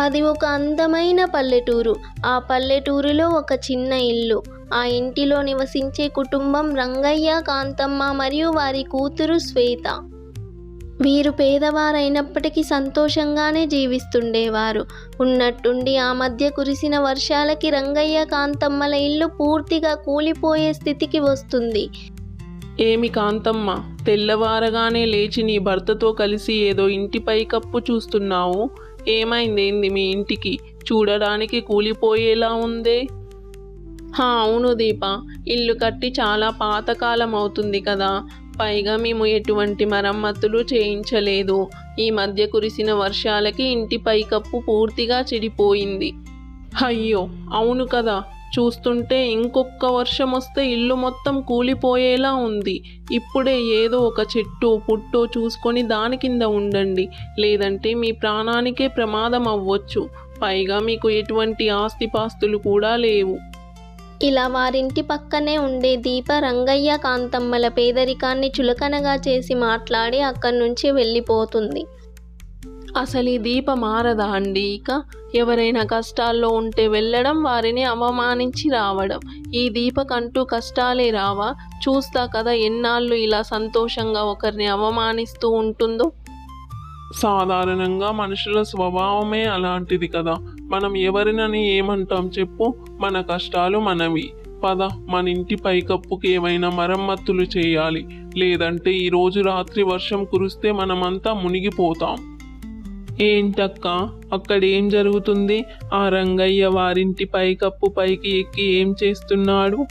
అది ఒక అందమైన పల్లెటూరు. ఆ పల్లెటూరులో ఒక చిన్న ఇల్లు. ఆ ఇంటిలో నివసించే కుటుంబం రంగయ్య కాంతమ్మ మరియు వారి కూతురు శ్వేత. వీరు పేదవారైనప్పటికీ సంతోషంగానే జీవిస్తుండేవారు. ఉన్నట్టుండి ఆ మధ్య కురిసిన వర్షాలకి రంగయ్య కాంతమ్మల ఇల్లు పూర్తిగా కూలిపోయే స్థితికి వస్తుంది. ఏమి కాంతమ్మ తెల్లవారగానే లేచి నీ భర్తతో కలిసి ఏదో ఇంటి పైకప్పు చూస్తున్నావు? ఏమైందేంది మీ ఇంటికి? చూడడానికి కూలిపోయేలా ఉందే? హా అవును దీప. ఇల్లు కట్టి చాలా పాతకాలం అవుతుంది కదా. పైగా మేము ఎటువంటి మరమ్మతులు చేయించలేదు. ఈ మధ్య కురిసిన వర్షాలకి ఇంటి పైకప్పు పూర్తిగా చెడిపోయింది. అయ్యో అవును కదా. చూస్తుంటే ఇంకొక వర్షం వస్తే ఇల్లు మొత్తం కూలిపోయేలా ఉంది. ఇప్పుడే ఏదో ఒక చెట్టు పుట్టు చూసుకొని దాని కింద ఉండండి. లేదంటే మీ ప్రాణానికే ప్రమాదం అవ్వచ్చు. పైగా మీకు ఎటువంటి ఆస్తిపాస్తులు కూడా లేవు. ఇలా వారింటి పక్కనే ఉండే దీప రంగయ్య కాంతమ్మల పేదరికాన్ని చులకనగా చేసి మాట్లాడి అక్కడి నుంచి వెళ్ళిపోతుంది. అసలు ఈ దీప మారదా అండి? ఇక ఎవరైనా కష్టాల్లో ఉంటే వెళ్ళడం వారిని అవమానించి రావడం. ఈ దీపకంటూ కష్టాలే రావా? చూస్తా కదా ఎన్నాళ్ళు ఇలా సంతోషంగా ఒకరిని అవమానిస్తూ ఉంటుందో? సాధారణంగా మనుషుల స్వభావమే అలాంటిది కదా. మనం ఎవరినని ఏమంటాం చెప్పు? మన కష్టాలు మనవి. పద మన ఇంటి పైకప్పుకి ఏమైనా మరమ్మతులు చేయాలి. లేదంటే ఈరోజు రాత్రి వర్షం కురిస్తే మనమంతా మునిగిపోతాం. ఏంటక్క? అక్కడ ఏం జరుగుతుంది? ఆ రంగయ్య వారింటి పైకప్పు పైకి ఎక్కి ఏం చేస్తున్నాడు?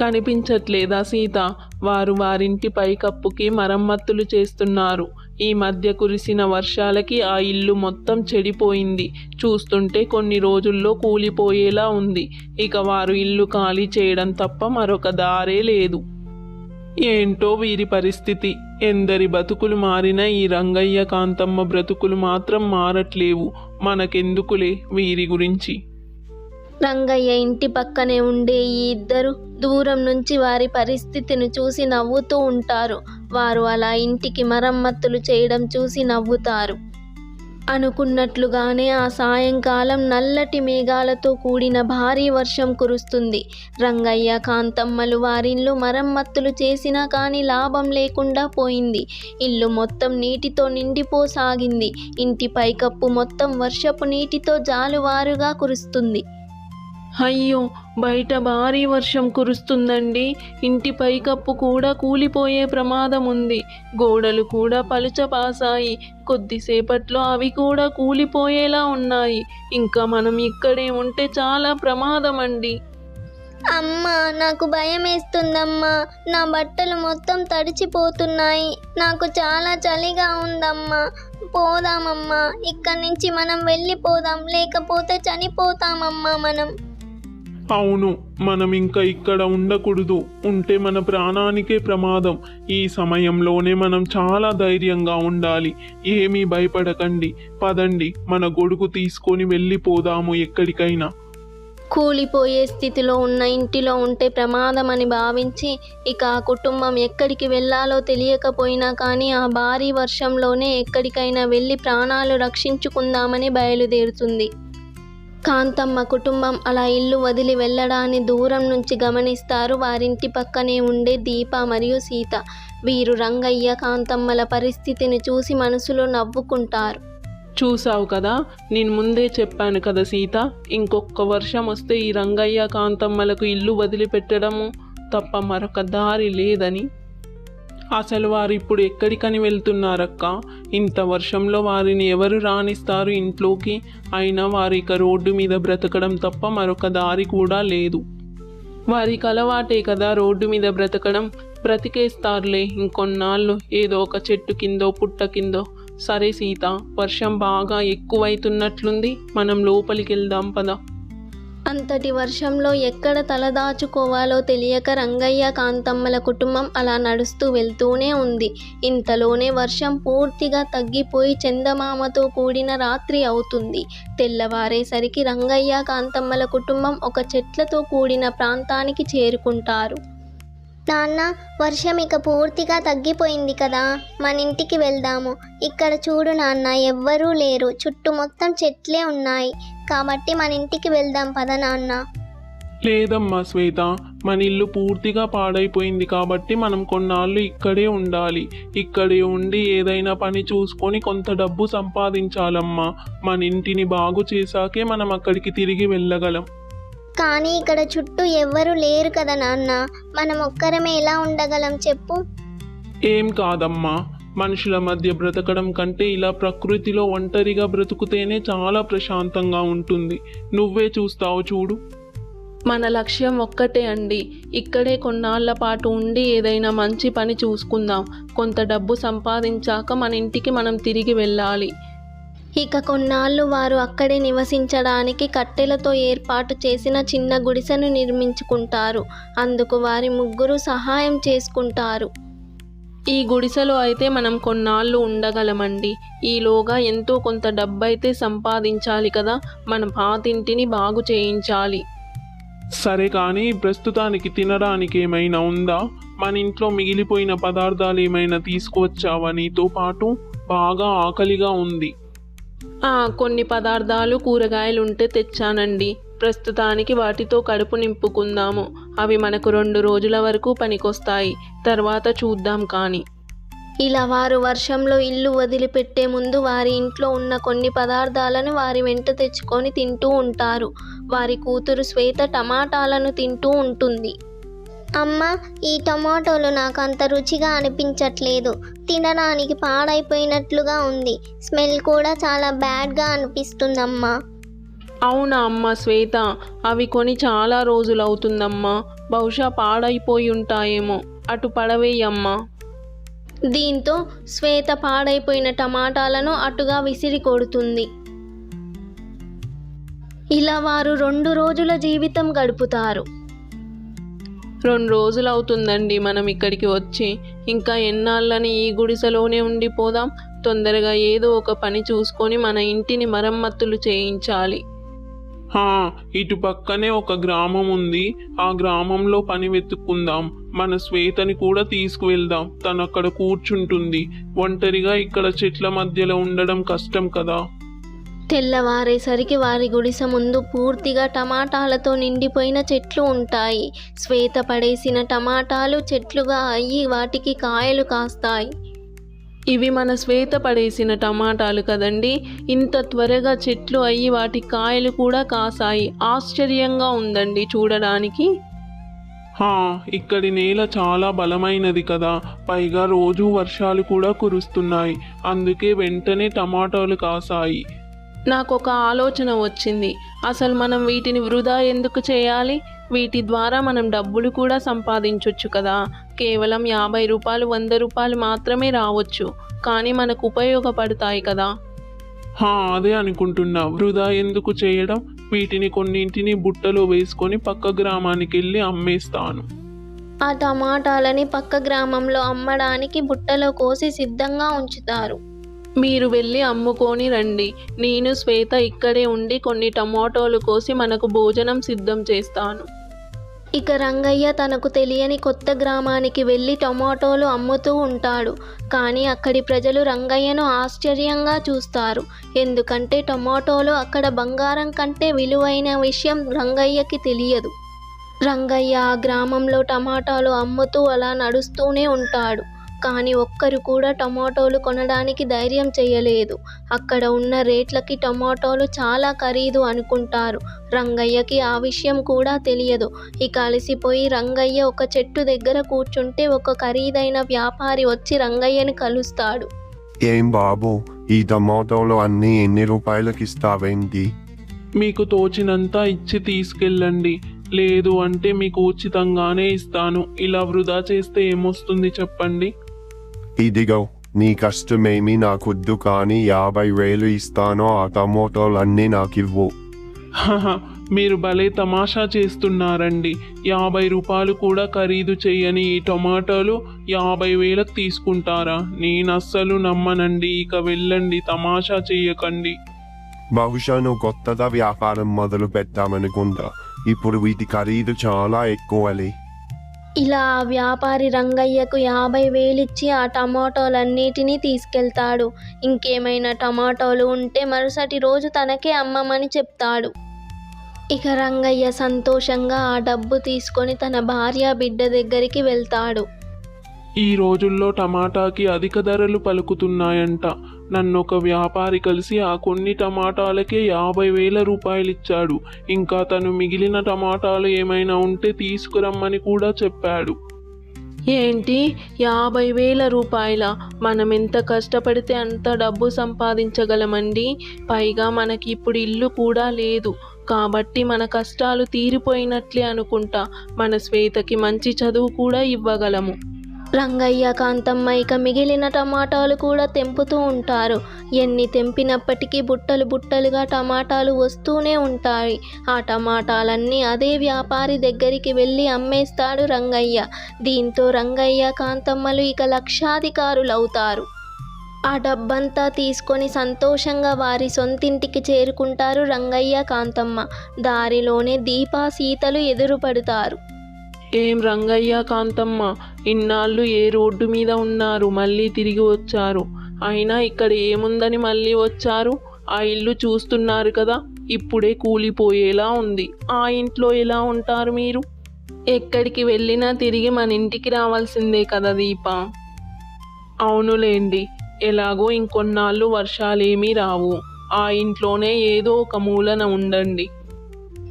కనిపించట్లేదా సీత? వారు వారింటి పైకప్పుకి మరమ్మతులు చేస్తున్నారు. ఈ మధ్య కురిసిన వర్షాలకి ఆ ఇల్లు మొత్తం చెడిపోయింది. చూస్తుంటే కొన్ని రోజుల్లో కూలిపోయేలా ఉంది. ఇక వారు ఇల్లు ఖాళీ చేయడం తప్ప మరొక దారే లేదు. ఏంటో వీరి పరిస్థితి. ఎందరి బతుకులు మారినా ఈ రంగయ్య కాంతమ్మ బ్రతుకులు మాత్రం మారట్లేవు. మనకెందుకులే వీరి గురించి? రంగయ్య ఇంటి పక్కనే ఉండే ఈ ఇద్దరు దూరం నుంచి వారి పరిస్థితిని చూసి నవ్వుతూ ఉంటారు. వారు అలా ఇంటికి మరమ్మతులు చేయడం చూసి నవ్వుతారు. అనుకున్నట్లుగానే ఆ సాయంకాలం నల్లటి మేఘాలతో కూడిన భారీ వర్షం కురుస్తుంది. రంగయ్య కాంతమ్మలు వారిల్లు మరమ్మత్తులు చేసినా కానీ లాభం లేకుండా పోయింది. ఇల్లు మొత్తం నీటితో నిండిపోసాగింది. ఇంటి పైకప్పు మొత్తం వర్షపు నీటితో జాలువారుగా కురుస్తుంది. అయ్యో బయట భారీ వర్షం కురుస్తుందండి. ఇంటి పైకప్పు కూడా కూలిపోయే ప్రమాదం ఉంది గోడలు కూడా పలుచపాసాయి. కొద్దిసేపట్లో అవి కూడా కూలిపోయేలా ఉన్నాయి. ఇంకా మనం ఇక్కడే ఉంటే చాలా ప్రమాదం అండి అమ్మా నాకు భయం వేస్తుందమ్మా నా బట్టలు మొత్తం తడిచిపోతున్నాయి. నాకు చాలా చలిగా ఉందమ్మా. పోదామమ్మా. ఇక్కడి నుంచి మనం వెళ్ళిపోదాం. లేకపోతే చనిపోతామమ్మా మనం. అవును మనం ఇంకా ఇక్కడ ఉండకూడదు. ఉంటే మన ప్రాణానికే ప్రమాదం. ఈ సమయంలోనే మనం చాలా ధైర్యంగా ఉండాలి. ఏమీ భయపడకండి. పదండి మన గొడుగు తీసుకొని వెళ్ళిపోదాము ఎక్కడికైనా. కూలిపోయే స్థితిలో ఉన్న ఇంటిలో ఉంటే ప్రమాదమని భావించి ఇక ఆ కుటుంబం ఎక్కడికి వెళ్ళాలో తెలియకపోయినా కానీ ఆ భారీ వర్షంలోనే ఎక్కడికైనా వెళ్ళి ప్రాణాలు రక్షించుకుందామని బయలుదేరుతుంది. కాంతమ్మ కుటుంబం అలా ఇల్లు వదిలి వెళ్ళడాన్ని దూరం నుంచి గమనిస్తారు. వారింటి పక్కనే ఉండే దీప మరియు సీత. వీరు రంగయ్య కాంతమ్మల పరిస్థితిని చూసి మనసులో నవ్వుకుంటారు. చూసావు కదా నేను ముందే చెప్పాను కదా సీత ఇంకొక వర్షం వస్తే ఈ రంగయ్య కాంతమ్మలకు ఇల్లు వదిలిపెట్టడము తప్ప మరొక దారి లేదని. అసలు వారు ఇప్పుడు ఎక్కడికని వెళ్తున్నారక్క? ఇంత వర్షంలో వారిని ఎవరు రాణిస్తారు ఇంట్లోకి? అయినా వారి ఇక రోడ్డు మీద బ్రతకడం తప్ప మరొక దారి కూడా లేదు. వారికి అలవాటే కదా రోడ్డు మీద బ్రతకడం. బ్రతికేస్తారులే ఇంకొన్నాళ్ళు. ఏదో ఒక చెట్టు కిందో పుట్ట కిందో. సరే సీత వర్షం బాగా ఎక్కువైతున్నట్లుంది. మనం లోపలికి వెళ్దాం పదా. అంతటి వర్షంలో ఎక్కడ తలదాచుకోవాలో తెలియక రంగయ్య కాంతమ్మల కుటుంబం అలా నడుస్తూ వెళ్తూనే ఉంది. ఇంతలోనే వర్షం పూర్తిగా తగ్గిపోయి చందమామతో కూడిన రాత్రి అవుతుంది. తెల్లవారేసరికి రంగయ్య కాంతమ్మల కుటుంబం ఒక చెట్లతో కూడిన ప్రాంతానికి చేరుకుంటారు. నాన్న వర్షం ఇక పూర్తిగా తగ్గిపోయింది కదా. మన ఇంటికి వెళ్దాము. ఇక్కడ చూడు నాన్న ఎవ్వరూ లేరు. చుట్టూ మొత్తం చెట్లే ఉన్నాయి. కాబట్టి మన ఇంటికి వెళ్దాం పద నాన్న. లేదమ్మా శ్వేత. మన ఇల్లు పూర్తిగా పాడైపోయింది కాబట్టి మనం కొన్నాళ్ళు ఇక్కడే ఉండాలి. ఇక్కడే ఉండి ఏదైనా పని చూసుకొని కొంత డబ్బు సంపాదించాలమ్మా. మన ఇంటిని బాగు చేశాకే మనం అక్కడికి తిరిగి వెళ్ళగలం. కానీ ఇక్కడ చుట్టూ ఎవ్వరూ లేరు కదా నాన్న. మనం ఒక్కరమే ఎలా ఉండగలం చెప్పు? ఏం కాదమ్మా. మనుషుల మధ్య బ్రతకడం కంటే ఇలా ప్రకృతిలో ఒంటరిగా బ్రతుకుతేనే చాలా ప్రశాంతంగా ఉంటుంది. నువ్వే చూస్తావు చూడు. మన లక్ష్యం ఒక్కటే అండి. ఇక్కడే కొన్నాళ్ళ పాటు ఉండి ఏదైనా మంచి పని చూసుకుందాం. కొంత డబ్బు సంపాదించాక మన ఇంటికి మనం తిరిగి వెళ్ళాలి. ఇక కొన్నాళ్ళు వారు అక్కడే నివసించడానికి కట్టెలతో ఏర్పాటు చేసిన చిన్న గుడిసెను నిర్మించుకుంటారు. అందుకు వారి ముగ్గురు సహాయం చేసుకుంటారు. ఈ గుడిసెలో అయితే మనం కొన్నాళ్ళు ఉండగలమండి. ఈలోగా ఎంతో కొంత డబ్బైతే సంపాదించాలి కదా. మన పాతింటిని బాగు చేయించాలి. సరే కానీ ప్రస్తుతానికి తినడానికి ఏమైనా ఉందా? మన ఇంట్లో మిగిలిపోయిన పదార్థాలు ఏమైనా తీసుకువచ్చావా? నీతో పాటు బాగా ఆకలిగా ఉంది. కొన్ని పదార్థాలు కూరగాయలు ఉంటే తెచ్చానండి. ప్రస్తుతానికి వాటితో కడుపు నింపుకుందాము. అవి మనకు రెండు రోజుల వరకు పనికొస్తాయి. తర్వాత చూద్దాం కానీ. ఇలా వారు వర్షంలో ఇల్లు వదిలిపెట్టే ముందు వారి ఇంట్లో ఉన్న కొన్ని పదార్థాలను వారి వెంట తెచ్చుకొని తింటూ ఉంటారు. వారి కూతురు శ్వేత టమాటాలను తింటూ ఉంటుంది. అమ్మ ఈ టమాటోలు నాకు అంత రుచిగా అనిపించట్లేదు. తినడానికి పాడైపోయినట్లుగా ఉంది. స్మెల్ కూడా చాలా బ్యాడ్గా అనిపిస్తుందమ్మా. అవునా అమ్మ శ్వేత? అవి కొని చాలా రోజులవుతుందమ్మా. బహుశా పాడైపోయి ఉంటాయేమో. అటు పడవేయమ్మా. దీంతో శ్వేత పాడైపోయిన టమాటాలను అటుగా విసిరి కొడుతుంది. ఇలా వారు రెండు రోజుల జీవితం గడుపుతారు. రెండు రోజులు అవుతుందండి మనం ఇక్కడికి వచ్చి. ఇంకా ఎన్నాళ్ళని ఈ గుడిసెలోనే ఉండిపోదాం. తొందరగా ఏదో ఒక పని చూసుకొని మన ఇంటిని మరమ్మతులు చేయించాలి. హా ఇటు పక్కనే ఒక గ్రామం ఉంది. ఆ గ్రామంలో పని వెతుక్కుందాం. మన శ్వేతని కూడా తీసుకువెళ్దాం. తను అక్కడ కూర్చుంటుంది. ఒంటరిగా ఇక్కడ చెట్ల మధ్యలో ఉండడం కష్టం కదా. తెల్లవారేసరికి వారి గుడిసె ముందు పూర్తిగా టమాటాలతో నిండిపోయిన చెట్లు ఉంటాయి. శ్వేత పడేసిన టమాటాలు చెట్లుగా అయ్యి వాటికి కాయలు కాస్తాయి. ఇవి మన శ్వేత పడేసిన టమాటాలు కదండి. ఇంత త్వరగా చెట్లు అయ్యి వాటి కాయలు కూడా కాసాయి. ఆశ్చర్యంగా ఉందండి చూడడానికి. హా ఇక్కడి నేల చాలా బలమైనది కదా. పైగా రోజు వర్షాలు కూడా కురుస్తున్నాయి. అందుకే వెంటనే టమాటాలు కాసాయి. నాకు ఒక ఆలోచన వచ్చింది. అసలు మనం వీటిని వృధా ఎందుకు చేయాలి? వీటి ద్వారా మనం డబ్బులు కూడా సంపాదించవచ్చు కదా. కేవలం యాభై రూపాయలు వంద రూపాయలు మాత్రమే రావచ్చు. కానీ మనకు ఉపయోగపడతాయి కదా. హా అదే అనుకుంటున్నా. వృధా ఎందుకు చేయడం? వీటిని కొన్నింటిని బుట్టలో వేసుకొని పక్క గ్రామానికి వెళ్ళి అమ్మేస్తాను. ఆ టమాటాలని పక్క గ్రామంలో అమ్మడానికి బుట్టలో కోసి సిద్ధంగా ఉంచుతారు. మీరు వెళ్ళి అమ్ముకొని రండి. నేను శ్వేత ఇక్కడే ఉండి కొన్ని టమాటోలు కోసి మనకు భోజనం సిద్ధం చేస్తాను. ఇక రంగయ్య తనకు తెలియని కొత్త గ్రామానికి వెళ్ళి టమాటోలు అమ్ముతూ ఉంటాడు. కానీ అక్కడి ప్రజలు రంగయ్యను ఆశ్చర్యంగా చూస్తారు. ఎందుకంటే టమాటోలు అక్కడ బంగారం కంటే విలువైన విషయం రంగయ్యకి తెలియదు. రంగయ్య ఆ గ్రామంలో టమాటాలు అమ్ముతూ అలా నడుస్తూనే ఉంటాడు. కానీ ఒక్కరు కూడా టమాటోలు కొనడానికి ధైర్యం చేయలేదు. అక్కడ ఉన్న రేట్లకి టమాటోలు చాలా ఖరీదు అనుకుంటారు. రంగయ్యకి ఆ విషయం కూడా తెలియదు. ఇక అలసిపోయి రంగయ్య ఒక చెట్టు దగ్గర కూర్చుంటే ఒక ఖరీదైన వ్యాపారి వచ్చి రంగయ్యని కలుస్తాడు. ఏం బాబు ఈ టమాటోలు అన్నీ ఎన్ని రూపాయలకి ఇస్తావేంటి మీకు తోచినంత ఇచ్చి తీసుకెళ్ళండి. లేదు అంటే మీకు ఉచితంగానే ఇస్తాను. ఇలా వృధా చేస్తే ఏమొస్తుంది చెప్పండి? ఇదిగో నీ కష్టమేమి నాకొద్దు కానీ యాభై వేలు ఇస్తానో ఆ టమాటోలన్నీ నాకివ్వు. మీరు భలే తమాషా చేస్తున్నారండి. యాభై రూపాయలు కూడా ఖరీదు చేయని ఈ టొమాటోలు యాభై వేలకు తీసుకుంటారా? నేను అస్సలు నమ్మనండి ఇక వెళ్ళండి తమాషా చేయకండి. బహుశా నువ్వు కొత్తగా వ్యాపారం మొదలు పెట్టామనుకుంటా ఇప్పుడు వీటి ఖరీదు చాలా ఎక్కువలే. ఇలా ఆ వ్యాపారి రంగయ్యకు యాభై వేలిచ్చి ఆ టమాటోలన్నిటినీ తీసుకెళ్తాడు. ఇంకేమైనా టమాటోలు ఉంటే మరుసటి రోజు తనకే అమ్మమని చెప్తాడు. ఇక రంగయ్య సంతోషంగా ఆ డబ్బు తీసుకొని తన భార్య బిడ్డ దగ్గరికి వెళ్తాడు. ఈ రోజుల్లో టమాటాకి అధిక ధరలు పలుకుతున్నాయంట. నన్ను ఒక వ్యాపారి కలిసి ఆ కొన్ని టమాటాలకే యాభై వేల రూపాయలు ఇచ్చాడు ఇంకా తను మిగిలిన టమాటాలు ఏమైనా ఉంటే తీసుకురమ్మని కూడా చెప్పాడు. ఏంటి? యాభై వేల రూపాయల? మనం ఎంత కష్టపడితే అంత డబ్బు సంపాదించగలమండి? పైగా మనకి ఇప్పుడు ఇల్లు కూడా లేదు. కాబట్టి మన కష్టాలు తీరిపోయినట్లే అనుకుంటా. మన శ్వేతకి మంచి చదువు కూడా ఇవ్వగలము. రంగయ్య కాంతమ్మ ఇక మిగిలిన టమాటాలు కూడా తెంపుతూ ఉంటారు. ఎన్ని తెంపినప్పటికీ బుట్టలు బుట్టలుగా టమాటాలు వస్తూనే ఉంటాయి. ఆ టమాటాలన్నీ అదే వ్యాపారి దగ్గరికి వెళ్ళి అమ్మేస్తాడు రంగయ్య. దీంతో రంగయ్య కాంతమ్మలు ఇక లక్షాధికారులు అవుతారు ఆ డబ్బంతా తీసుకొని సంతోషంగా వారి సొంతింటికి చేరుకుంటారు రంగయ్య కాంతమ్మ. దారిలోనే దీపా సీతలు ఎదురుపడతారు. ఏం రంగయ్య కాంతమ్మ? ఇన్నాళ్ళు ఏ రోడ్డు మీద ఉన్నారు? మళ్ళీ తిరిగి వచ్చారు. అయినా ఇక్కడ ఏముందని మళ్ళీ వచ్చారు? ఆ ఇల్లు చూస్తున్నారు కదా? ఇప్పుడే కూలిపోయేలా ఉంది. ఆ ఇంట్లో ఎలా ఉంటారు మీరు? ఎక్కడికి వెళ్ళినా తిరిగి మన ఇంటికి రావాల్సిందే కదా దీప. అవునులేండి. ఎలాగో ఇంకొన్నాళ్ళు వర్షాలేమీ రావు. ఆ ఇంట్లోనే ఏదో ఒక మూలన ఉండండి.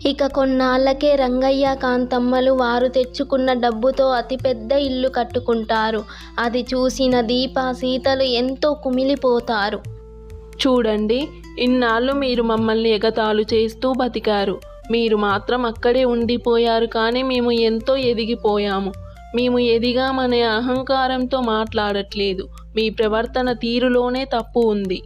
ఇక కొన్నాళ్ళకే రంగయ్య కాంతమ్మలు వారు తెచ్చుకున్న డబ్బుతో అతిపెద్ద ఇల్లు కట్టుకుంటారు. అది చూసిన దీప సీతలు ఎంతో కుమిలిపోతారు. చూడండి ఇన్నాళ్ళు మీరు మమ్మల్ని ఎగతాళు చేస్తూ బతికారు. మీరు మాత్రం అక్కడే ఉండిపోయారు కానీ మేము ఎంతో ఎదిగిపోయాము. మేము ఎదిగామనే అహంకారంతో మాట్లాడట్లేదు. మీ ప్రవర్తన తీరులోనే తప్పు ఉంది.